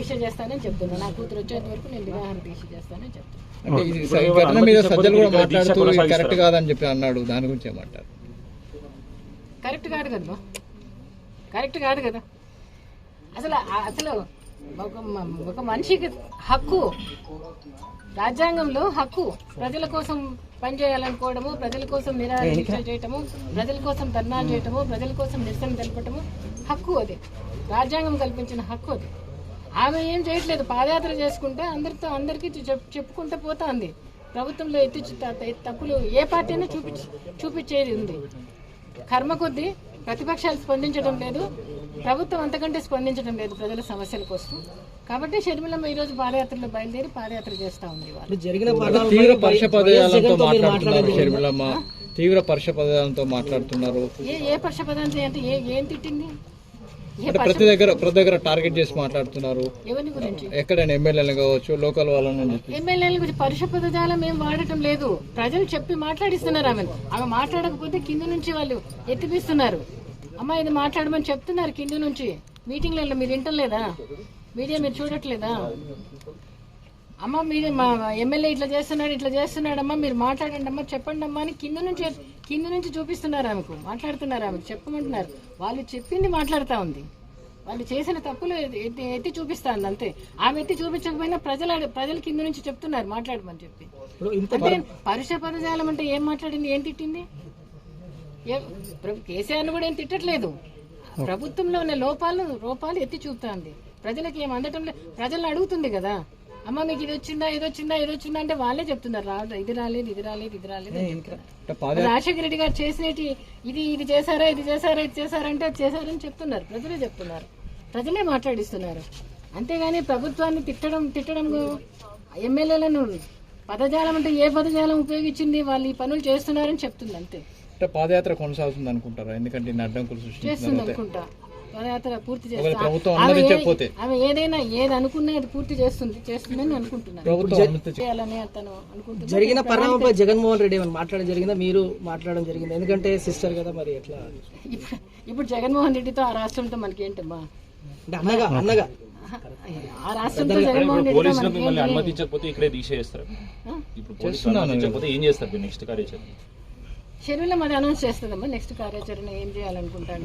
దీక్ష చేస్తానని చెప్తున్నా. నా కూతురు వచ్చేంత వరకు నేను నిరాహార దీక్ష చేస్తానని చెప్తున్నా. అంటే ఇది స- ఈ ఘటన మీద సజ్జలు కూడా మాట్లాడుతూ ఇది కరెక్ట్ కాదని చెప్పి అన్నాడు. దాని గురించి ఏమంటారు కరెక్ట్ కాదు కదా కరెక్ట్ కాదు కదా. అసలు ఆ- అసలు ఒక మ- ఒక మనిషికి హక్కు రాజ్యాంగంలో హక్కు ప్రజల కోసం పనిచేయాలనుకోవడము ప్రజల కోసం నిరాహార దీక్ష చేయటము ప్రజల కోసం ధర్నాలు చేయటము ప్రజల కోసం నిరసన తెలపటము హక్కు అది. రాజ్యాంగం కల్పించిన హక్కు అది. ఆమె ఏం చేయట్లేదు. పాదయాత్ర చేసుకుంటే అందరితో అందరికీ చెప్ చెప్పుకుంటూ పోతుంది. ప్రభుత్వంలో ఎత్తి తప్పులు ఏ పార్టీ అయినా చూపించి చూపించేది ఉంది. కర్మ కొద్దీ ప్రతిపక్షాలు స్పందించడం లేదు. ప్రభుత్వం అంతకంటే స్పందించడం లేదు ప్రజల సమస్యల కోసం. కాబట్టి షర్మిలమ్మ ఈ రోజు పాదయాత్రలో బయలుదేరి పాదయాత్ర చేస్తా ఉంది వాళ్ళు జరిగిన తీవ్ర మాట్లాడుతున్నారు ఏ ఏ పక్షపదాంతి అంటే ఏ ఏం తిట్టింది? అంటే ప్రతి దగ్గర ప్రతి దగ్గర టార్గెట్ చేసి మాట్లాడుతున్నారు. ఎక్కడైనా ఎమ్మెల్యేలు కావచ్చు లోకల్ వాళ్ళని ఎమ్మెల్యేల గురించి పరుష పదజాలం ఏం వాడటం లేదు. ప్రజలు చెప్పి మాట్లాడిస్తున్నారు ఆమె. ఆమె మాట్లాడకపోతే కింద నుంచి వాళ్ళు ఎత్తిపిస్తున్నారు. అమ్మ ఇది మాట్లాడమని చెప్తున్నారు కింద నుంచి. మీటింగ్లలో మీరు వింటలేదా? మీడియా మీరు చూడట్లేదా? అమ్మ మీరు మా ఎమ్మెల్యే ఇట్లా చేస్తున్నాడు ఇట్లా చేస్తున్నాడు అమ్మా మీరు మాట్లాడండి అమ్మా చెప్పండి అమ్మా అని కింద నుంచి కింద నుంచి చూపిస్తున్నారు ఆమెకు. మాట్లాడుతున్నారు ఆమెకు చెప్పమంటున్నారు. వాళ్ళు చెప్పింది మాట్లాడుతూ ఉంది. వాళ్ళు చేసిన తప్పులు ఎత్తి ఎత్తి చూపిస్తాను అంతే. ఆమె ఎత్తి చూపించకపోయినా ప్రజల ప్రజల కింద నుంచి చెప్తున్నారు మాట్లాడమని చెప్పి. అంటే పరుష పదజాలం అంటే ఏం మాట్లాడింది ఏం తిట్టింది? కేసీఆర్ను కూడా ఏం తిట్టట్లేదు. ప్రభుత్వంలో ఉన్న లోపాలు లోపాలు ఎత్తి చూపుతాంది ప్రజలకు ఏం అందటం లేదు ప్రజలను అడుగుతుంది కదా. అమ్మ మీకు ఇది వచ్చిందా ఇది వచ్చిందా ఇది వచ్చిందా అంటే వాళ్ళే చెప్తున్నారు. రా ఇది రాలేదు ఇది రాలేదు ఇది రాలేదు రాజశేఖర రెడ్డి గారు చేసినటి ఇది ఇది చేశారా ఇది చేశారా ఇది చేశారంటే అది చేశారని చెప్తున్నారు. ప్రజలే చెప్తున్నారు. ప్రజలే మాట్లాడిస్తున్నారు. అంతేగాని ప్రభుత్వాన్ని తిట్టడం తిట్టడం ఎమ్మెల్యేలను పదజాలం అంటే ఏ పదజాలం ఉపయోగించింది? వాళ్ళు ఈ పనులు చేస్తున్నారని చెప్తుంది అంతే. పాదయాత్ర కొనసాగుతుంది అనుకుంటారా? ఎందుకంటే చేస్తుంది అనుకుంటా. పదయాత్ర పూర్తి ఒకవేళ చేస్తా ప్రభుత్వం ఆమె ఏదైనా ఏది అనుకున్నా అది పూర్తి చేస్తుంది చేస్తుందని అనుకుంటున్నాను. జరిగిన పరిణామంపై జగన్మోహన్ రెడ్డి ఏమైనా మాట్లాడడం జరిగిందా? మీరు మాట్లాడడం జరిగింది? ఎందుకంటే సిస్టర్ కదా మరి ఎట్లా? ఇప్పుడు జగన్మోహన్ రెడ్డితో ఆ రాష్ట్రంతో మనకి ఏంటమ్మా అన్నగా అన్నగా. ఆ రాష్ట్రంతో జగన్మోహన్ రెడ్డితో పోలీసులు మనకి మిమ్మల్ని ఏంటి? అనుమతించకపోతే ఇక్కడే దీక్ష చేస్తారు. ఆ? ఇప్పుడు పోలీసులు అనుమతించకపోతే ఏం చేస్తారు మీరు నెక్స్ట్ కార్యాచరణ? షెడ్యూల్లో మరి అనౌన్స్ చేస్తుందమ్మా? నెక్స్ట్ కార్యాచరణ ఏం చేయాలనుకుంటాను